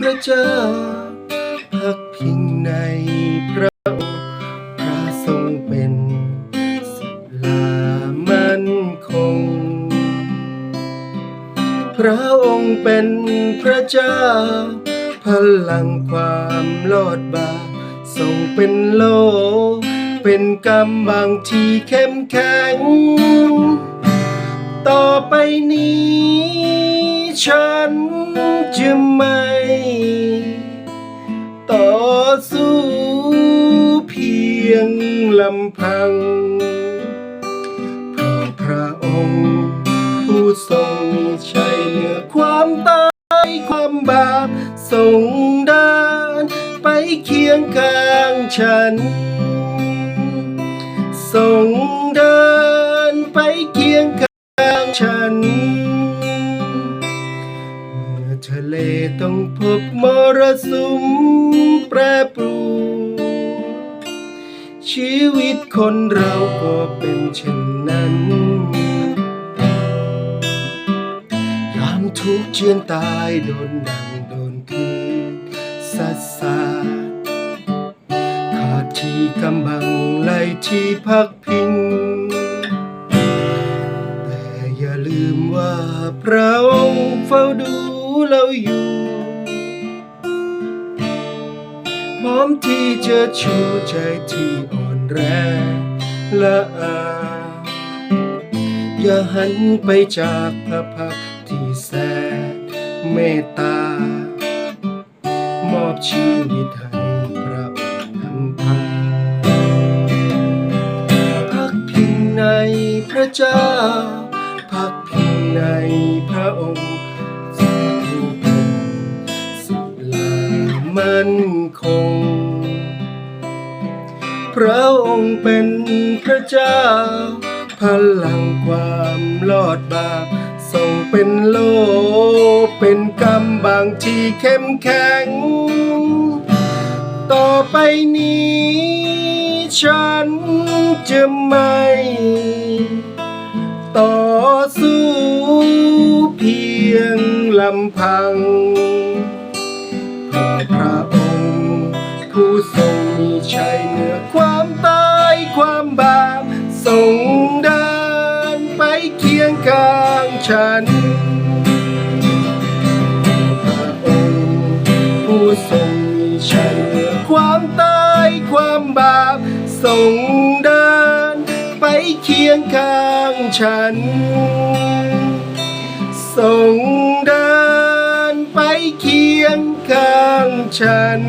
พระเจ้า พักพิงในพระองค์พระทรงเป็นศิลามั่นคง พระองค์เป็นพระเจ้า พลังความรอดบาทรงเป็นโลกเป็นกำบังที่เข้มแข็ง ต่อไปนี้ฉันจะไม่ ลำพังเพราะพระองค์ ผู้ทรงมีชัยเหนือความตายความบาปทรงเดินไปเคียงข้างฉันทรงเดินไปเคียงข้างฉัน เมื่อทะเลต้องพบมรสุมแปรปรว ชีวิตคนเราก็เป็นเช่นนั้น ยามทุกข์เจือนตายโดนดังโดนคืนสัดสาขาดที่กำบังไหลที่พักพิง แต่อย่าลืมว่าพระองค์เฝ้าดูเราอยู่พร้อมที่จะชูใจที่อ่อน แรงละอาอย่าหันไปจากพระพักที่แสนเมตตา มอบชีวิตให้พระองค์นำพาพักพิงในพระเจ้า พักพิงในพระองค์ พระองค์เป็นพระเจ้า พลังความรอดบาปทรงเป็นโลเป็นกำบังที่เข้มแข็ง ต่อไปนี้ ฉันจะไม่ต่อสู้เพียงลำพังเพราะพระองค์ ผู้ทรงมีชัยเหนือความตายความบาปทรงเดินไปเคียงข้างฉันพระองค์ผู้ทรงมีชัยเหนือความตายความบาปทรงเดินไปเคียงข้างฉันทรงเดินไปเคียงข้างฉัน